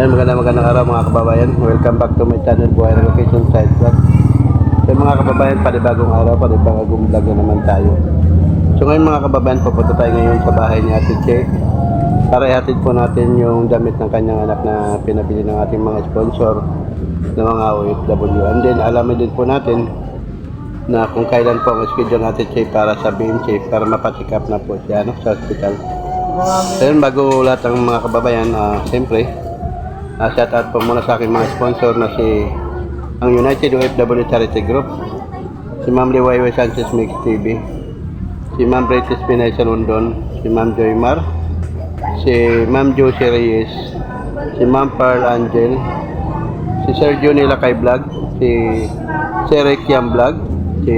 Ayan, magandang magandang araw mga kababayan. Welcome back to my channel, Buhay na Location Side Vlog. So mga kababayan, panibagong araw, panibagong vlog na naman tayo. So ngayon mga kababayan, pupunta tayo ngayon sa bahay ni Ate Che para ihatid po natin yung damit ng kanyang anak na pinabili ng ating mga sponsor ng mga OFW. And then alamin din po natin na kung kailan po ang schedule natin Che para sa BMC para mapacheck up na po siya no, sa hospital. So yun, bago lahat ng mga kababayan, ah, siyempre, uh, shout out po muna sa aking mga sponsor na si ang United OFW Charity Group, si Ma'am Liwayway Sanchez Mix TV, si Ma'am British Pinay London, si Ma'am Joy Mar, si Ma'am Josie Reyes, si Ma'am Pearl Angel, si Sergio Nilakay Vlog, si Sir Kiam Vlog, si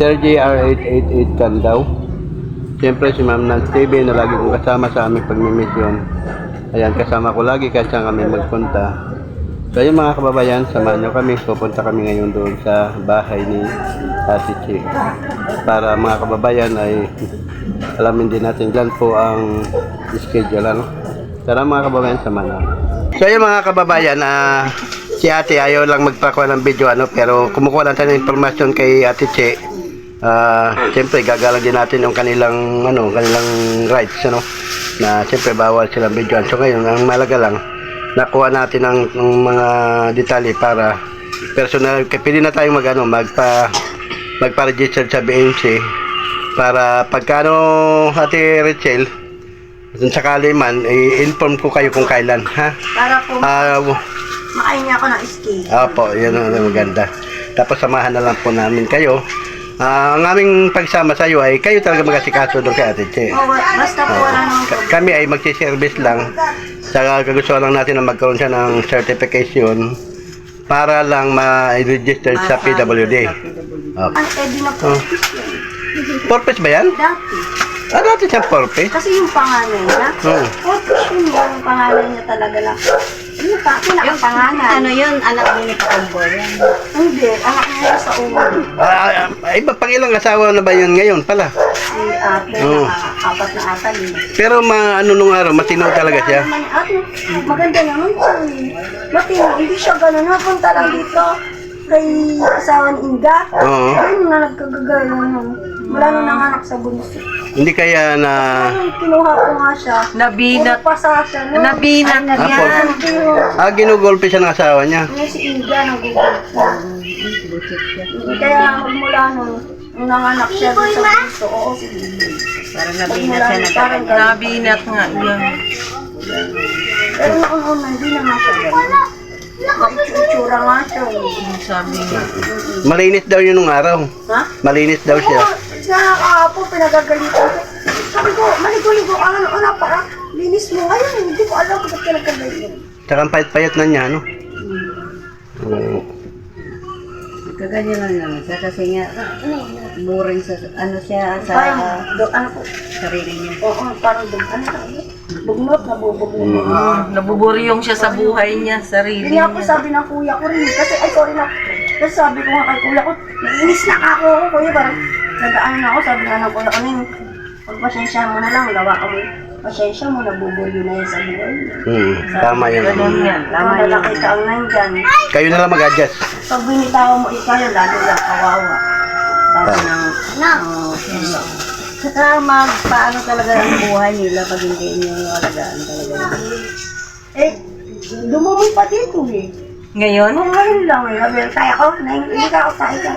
Sir JR888 Kandaw, Siyempre si Ma'am Nance TV na lagi kong kasama sa aming pagmimisyon. Ayan, kasama ko lagi kahit saan kami magpunta. So yun mga kababayan, samahan nyo kami. Pupunta kami ngayon doon sa bahay ni Ate Chi. Para mga kababayan ay alamin din natin dyan po ang schedule. Ano? Tara mga kababayan, samahan natin. So yun mga kababayan, ah, si ate ayaw lang magpakuha ng video ano, pero kumukuha lang tayo ng informasyon kay Ate Che Ah, siyempre gagalang din natin yung kanilang ano, kanilang rights ano na siyempre bawal silang videoan. So ngayon ang malaga lang nakuha natin ang, ang mga detalye para personal pwede na tayong mag ano, magpa magpa-register sa BNC para pagkano Ate Rachel kung sakali man i-inform ko kayo kung kailan ha Para po ah makain niya ako ng ski. Opo, yan ang ang maganda. Tapos samahan na lang po namin kayo. Ah, ang aming pagsama sa iyo ay kayo talaga mag-asikaso doon kay Ate Che. O, basta po nang Ka- Kami ay magsi-service lang. Sa kagustuhan lang natin na magkaroon siya ng certification para lang ma-register sa PWD. Ang edi na po. Oh. Purpose ba yan? Dati. Ah, dati siyang purpose. Kasi yung pangalan niya. Otis yun yung pangalan niya talaga lang. Ano pa? Pinakapangalan. Ano yun? Anak din ni Pakambo yan. Hindi, anak niya sa ulo. Ah, ah, iba pang ilang asawa na ba yun ngayon pala? Si ate, na apat na ata lima. Pero ma ano nung araw, matino talaga siya. Ate, maganda naman siya. Matino, hindi siya gano'n. Napunta lang dito kay asawa ni Inga. Oo. Ayun na nagkagagano. Wala nung nanganak sa bunso. Hindi kaya na Ayun, kinuha ko nga siya. Nabinat. Pasa siya. No? Nabinat na Apo. yan. Ah, ginugolpe siya ng asawa niya. niya si Inga ng Kaya magmula nun, nung nanganak siya dun sa bunso, oo. Parang nabinat siya nun, na parang. Nabinat nga yan. Pero noon una, hindi na nga siya ganun. Nga siya. Sabi. Malinis daw yun nung araw. Ha? Malinis daw siya. Sa kahapon, pinagagalitan ko. Sabi ko, maligo-ligo ka ano, ano, para linis mo. Ngayon, hindi ko alam kung ba't ka nagkaganyan. Tsaka ang payat-payat na niya, no? Oo. Kaganyan lang naman siya kasi nga boring sa ano siya sa Parang, do, ano po, sarili niya. oo, parang dug, ano tawag yun? Bugnot, nabubugnot. Mm. Ah, nabuburyong siya sa buhay niya, sarili Hindi nga po niya. sabi ng kuya ko rin. Kasi, ay sorry na. Kasi sabi ko nga kay kuya ko, naiinis na ako ako, kuya. Parang, nagaan na ako. Sabi nga ng kuya ko, Ning, pagpasensya mo na lang, gawa ka mo. Pasensya mo, nabubulyo na yan sa buhay. Hmm, tama yan. Ganun yan. Tama Tama yan. lalaki ka ang nandyan. Kayo na lang mag-adjust. Pag binitaw mo ikaw, lalo lang kawawa. Sabi ng, ng, Saka mag, paano talaga ang buhay nila pag hindi niyo alagaan talaga. eh, dumumi pa dito eh. Ngayon? Ano ngayon lang eh. Sabi, kaya ko, hindi ka ako kaya ka.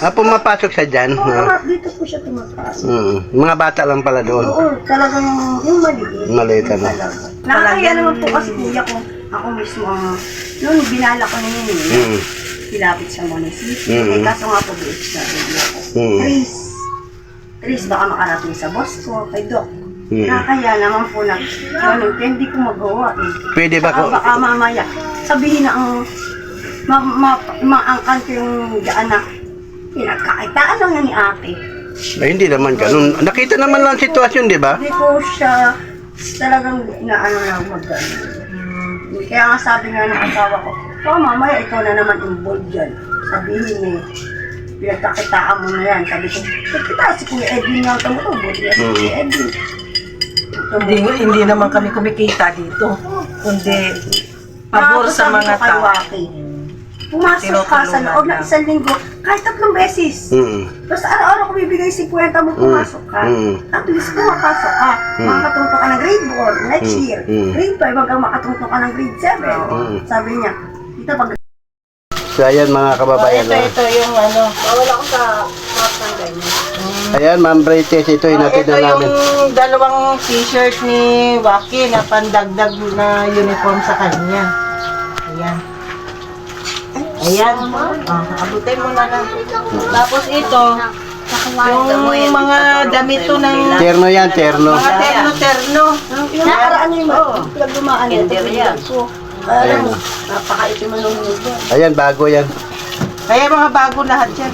Ah, pumapasok siya dyan. Oo, nga, dito po siya tumataas. Hmm. Mga bata lang pala doon. Oo, talagang yung maliit. Maliit ano. Nakakaya naman po kasi kuya ko, ako mismo ang, noon binala ko na yun. Hmm. Pilapit sa munisipyo. Mm. Eh, kaso nga po biit sa radio ko. Mm. Tris. Tris, baka makarating sa boss ko, kay Doc. Mm. Nakakaya naman po na, kaya hindi ko magawa eh. Pwede ba ko? baka mamaya, sabihin na ang, ma, ma, maangkan ko yung daan na, pinagkakitaan lang yan ni ate. Ay, hindi naman ganun. Nakita naman lang ang sitwasyon, di ba? Hindi ko siya talagang na ano lang mag Kaya nga sabi nga ng asawa ko, oh mamaya ikaw na naman involved dyan. Sabihin eh, pinagkakitaan mo na yan. Sabi ko, kita si Kuya Edwin nga tumutubod. Yes, si Mm. Kuya Edwin. Hindi, hindi naman kami kumikita dito. kundi pabor sa mga tao. Waki, Pumasok ka sa loob ng isang linggo, kahit tatlong beses. Mm. Basta araw-araw ko bibigay 50 mo, pumasok ka. Mm. At least pumapasok ka. Mm. Makakatungtong ka ng grade 4 next Mm. year. Mm. Grade 5 hanggang makatungtong ka ng grade 7. Mm. Sabi niya, Tita, pag So ayan mga kababayan. ito, oh. ito yung ano. wala ko sa house ng ganyan. Ayan, Ma'am Brites, ito Ah, hinatid ito na yung namin. dalawang t-shirt ni Waki na pandagdag na uniform sa kanya. Ayan. Ayan. Ah, abutin mo na lang. Tapos ito, yung mga damit to ng Terno yan, terno. mga terno-terno. Yung nakaraan yung Oo. pinaglumaan niya. Kinder yan. Ayan. napakaitim ang nung ba. Ayan, bago yan. Kaya mga bago lahat yan.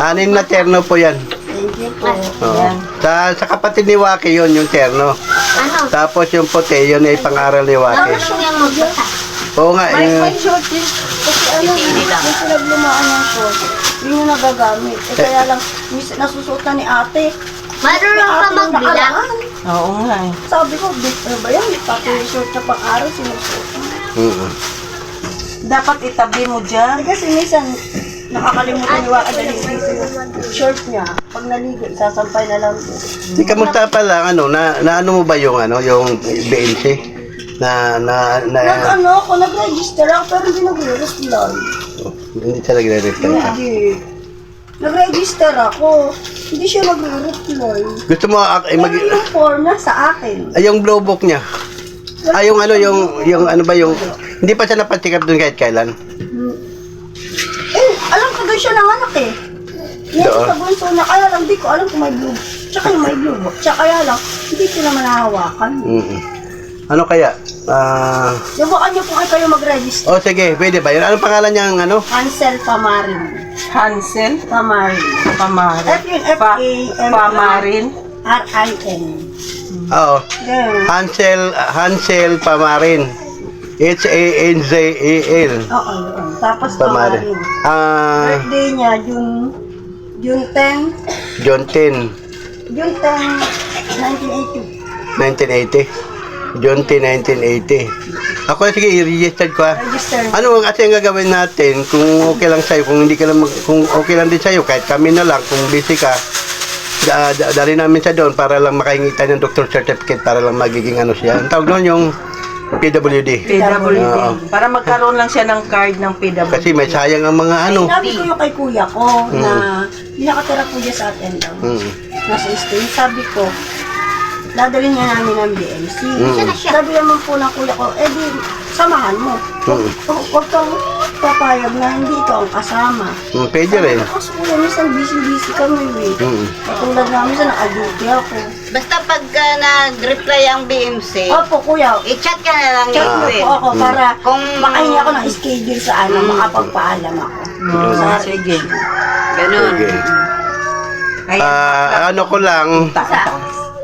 Anim na terno po yan. Thank you po. Oo. Ayan. Sa, sa kapatid ni Waki yun, yung terno. Tapos yung puti, yun ay pangaral ni Waki. Oo nga, May, yung, may short din. Kasi ano, yung pinaglumaan niya ko, yun yung nagagamit. Eh, kaya lang, mis- nasusuot na ni ate. Marunong ka Ate yung magbilang? nakaraan. Oo nga eh. Sabi ko, bit ano ba yan? Pati yung short na pang-araw, sinusuot mo. Mm. Dapat itabi mo dyan. Eh, kasi minsan, nakakalimutan ni Waka dahil yung short niya. Pag naligo, isasampay na lang po. Di kamusta pa lang, ano, na, na ano mo ba yung, ano, yung BNC? Na, na, na, Nag-ano ako, nag-register ako, pero hindi nagre-reply. oh, hindi siya nagre-reply. Hindi. Nag-register ako. Hindi siya nagre-reply. Gusto mo, ah, eh, mag, Pero yung form na sa akin. ay, yung blue book niya. Ay, yung ano, yung, yung ano ba yung, hindi pa siya napatikap doon kahit kailan. Eh, alam ko doon siya nanganak eh. Yan Doon? sa bunso na kaya lang di ko alam kung may blue. Tsaka yung may blue. Tsaka kaya lang, hindi ko naman nahawakan. Mm Ano kaya? Ah, Subukan niyo kung ay kayo mag-register. oh, sige, pwede ba yun? Anong pangalan niya, ano? Hansel Pamarin. Hansel, Pamarin. Pamarin. F yun, F-A-M-A. Pamarin. R-I-N. Oo. Ganun. Hansel, Hansel Pamarin. H-A-N-Z-A-L. Oo, yun. Tapos Pamarin. Pamarin. Ah, Birthday niya, June, June 10, John 10, June 10, 1980. 1980. John 10, 1980. Ako sige, i-register ko ah. Register. Ano kasi ang gagawin natin kung okay lang sa'yo, kung hindi ka lang, mag- kung okay lang din sa'yo, kahit kami na lang, kung busy ka, da, da, dali namin sa doon para lang makahingi tayo ng doctor certificate para lang magiging ano siya. Ang tawag doon yung PWD. PWD. Oo. Para magkaroon lang siya ng card ng PWD. Kasi may sayang ang mga ano. Sabi ko yung kay kuya ko na yung nakatira po dyan sa atin daw. Mm. Nasa state. Sabi ko, dadalhin niya namin ng BMC. Mm. Sabi naman po ng kuya ko, eh di, samahan mo. Huwag Mm. huwag- kang papayag na hindi ikaw ang kasama. Mm, pwede rin. Kasi kuya, minsan busy-busy kami eh. Mm. Katulad namin sa naka-duty ako. Basta pag uh, nag-reply ang BMC, Opo kuya, i-chat ka na lang chat yung mo po ako para Kung makahingi ako ng schedule sa ano, makapagpaalam ako. Oo, Sa sige. Ganun. Okay. Kaya, Ah, ano ko lang, ta- ta-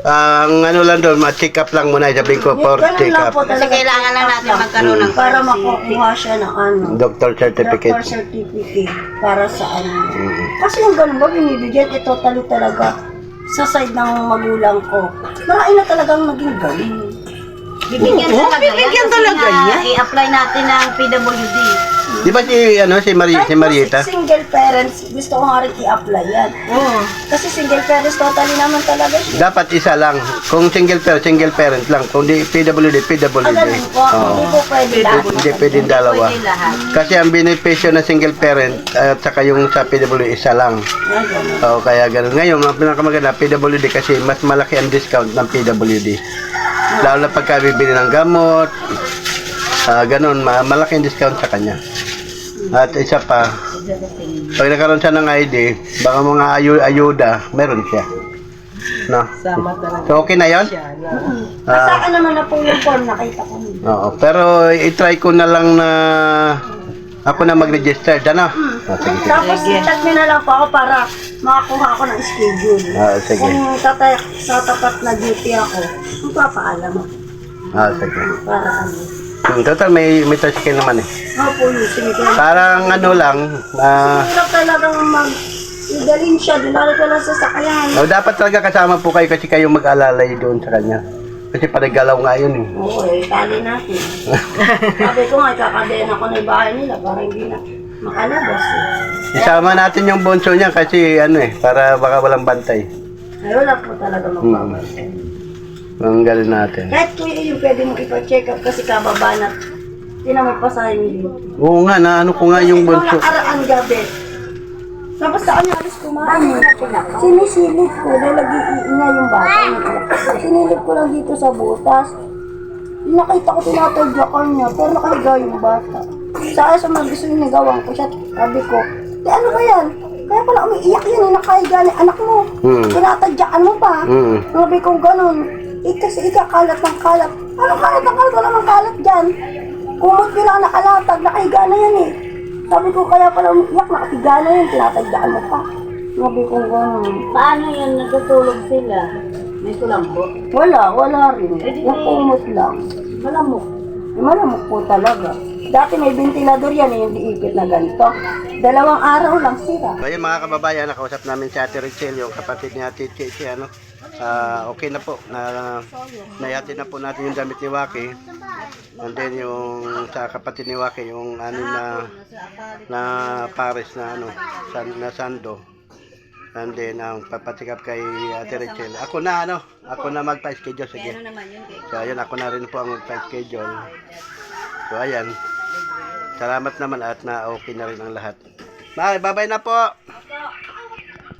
ang ano lang doon, ma-check up lang muna, sabihin ko for Ganun check lang up. po Kasi talaga. kailangan lang natin magkaroon ng para makukuha siya ng ano. Doctor certificate. Doctor certificate para sa ano. Kasi yung ganun ba, binibigyan, eh totally talaga sa side ng magulang ko. Marami na talagang naging galing. Bibigyan Oo, talaga bibigyan yan. talaga Kasi nga, yan. I-apply natin ng PWD. Di ba si, ano, si, Mari, Kahit si po Marieta? si- single parents, gusto ko nga rin i-apply yan. Oo. Kasi single parents totally naman talaga siya. Dapat isa lang. Kung single parent, single parent lang. Kung di PWD, PWD. Ah, ganun po. Oo. Hindi po pwede lahat. Hindi pwedeng dalawa. Pwede lahat. Kasi ang benepisyo ng single parent at saka yung sa PWD isa lang. Ah, ganun. Oo, kaya ganun. Ngayon, ang pinakamaganda, PWD kasi mas malaki ang discount ng PWD. Lalo na pagka bibili ng gamot, ah ganun, ma- malaki ang discount sa kanya. At isa pa, pag nagkaroon siya ng ID, baka mga ayu ayuda, meron siya. No? Sama talaga So, okay na yon? siya. na- Sa Ah, akin naman na po yung form, nakita ko. oo. Pero, i-try ko na lang na ako na mag-register. Ano? Ah, sige, sige. Tapos niyo na lang po ako para makakuha ako ng schedule. Ah, sige. Kung tatay, sa tapat na duty ako, magpapaalam ako. Ah, sige. Para ano. Hmm, total, may, may tricycle naman eh. Opo, yun. Sige. Parang ano lang, ah, Hirap talagang mag... Idalin siya, dinalo ko lang sa sakayan. oh, dapat talaga kasama po kayo kasi kayo mag-alalay doon sa kanya. Kasi panigalaw nga yun eh. Oo, eh, tali natin. Sabi ko nga, kakadena ko na yung bahay nila para hindi na makalabas eh. Isama natin yung bunso niya kasi ano eh, para baka walang bantay. Ay, wala po talaga magpapantay. Ang galing natin. Kahit kuya yung pwede mo ipa-check up kasi kababa na tinan mo pa sa. Oo nga, naano ko nga yung bunso. nakaraan gabi, tapos sa kanya alis kumain. Sinisilip ko, dahil nag-iingay yung bata. Sinilip ko lang dito sa butas. Nakita ko tinatagyakan niya, pero nakahiga yung bata. Sa sa mga gusto yung nagawang ko siya, sabi ko, di ano ba yan? Kaya pala umiiyak yun, eh, nakahiga ni anak mo. Hmm. Tinatadyakan mo pa. Hmm. Sabi ko ganun. Eh kasi ikakalat ng kalat. Anong kalat ng kalat? Wala mang kalat dyan. Kumot ko lang nakalatag, nakahiga na yan eh. Sabi ko kaya pala umiiyak, nakahiga na yan, tinatadyakan mo pa. Sabi ko ganun. Paano yun? Natutulog sila? May kulambo? Wala, wala rin. Yung kumot lang. Malamok. Eh, Malamok po talaga. Dati may ventilador yan eh, yung diikit na ganito. Dalawang araw lang sira. So, ayun mga kababayan, nakausap namin si Ate Richelle, yung kapatid ni Ate Chichi, ano. Ah, okay na po, na nayati na po natin yung damit ni Waki. And then yung sa kapatid ni Waki, yung anim na na pares na ano, san, na sando. And then ang papatikap kay Ate Richelle. Ako na ano, ako na magpa-schedule sige. kay So ayun, ako na rin po ang magpa-schedule. So ayan. Salamat naman at na okay na rin ang lahat. Bye, bye-bye na po.